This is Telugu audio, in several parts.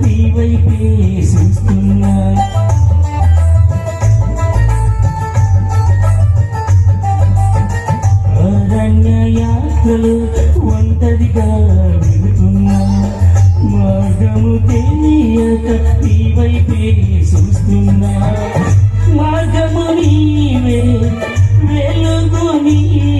నీ వైపే చూస్తున్నా అరణ్య యాత్రలు ఒంటరిగా వెళుతున్నా. మార్గము తెలియక నీ వైపే చూస్తున్నా. మార్గము నీవే వెలుగు నీవే.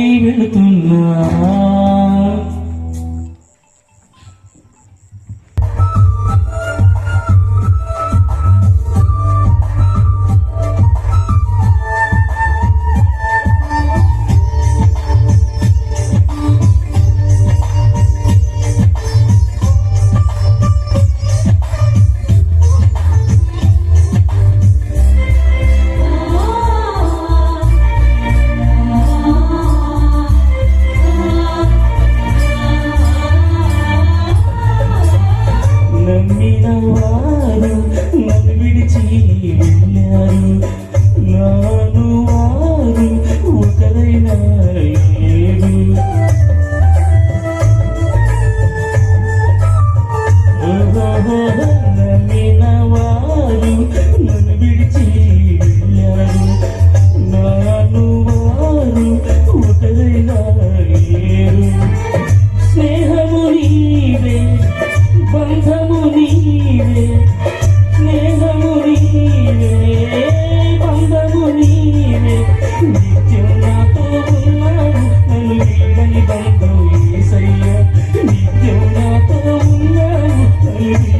حبيبة النار. you. Thank you.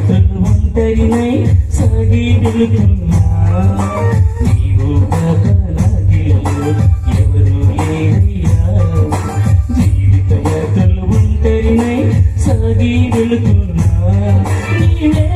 జీవిత ఒంటరినై సాగి వెళుతున్నా నీవు గగనగిలో ఎవరు లేరయ్యా? జీవిత యాత్రలు ఒంటరినై సాగి వెళుతున్నా నీవే